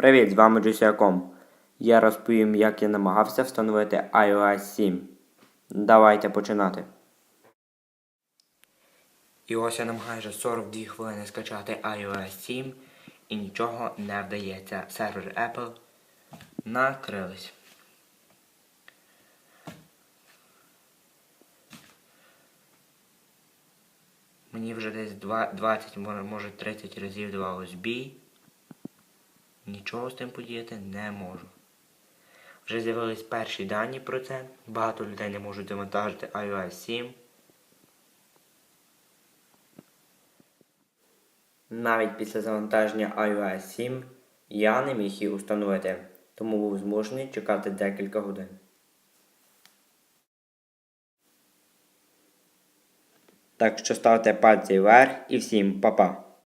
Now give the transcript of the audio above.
Привіт, з вами Джусіаком. Я розповім, як я намагався встановити iOS 7. Давайте починати. І ось я намагаюся 42 хвилини скачати iOS 7 і нічого не вдається. Сервер Apple накрились. Мені вже десь 20, може може 30 разів давалось бій. Нічого з тим подіяти не можу. Вже з'явились перші дані про це. Багато людей не можуть завантажити iOS 7. Навіть після завантаження iOS 7 я не міг її установити, тому був змушений чекати декілька годин. Так що ставте пальці вверх і всім па-па.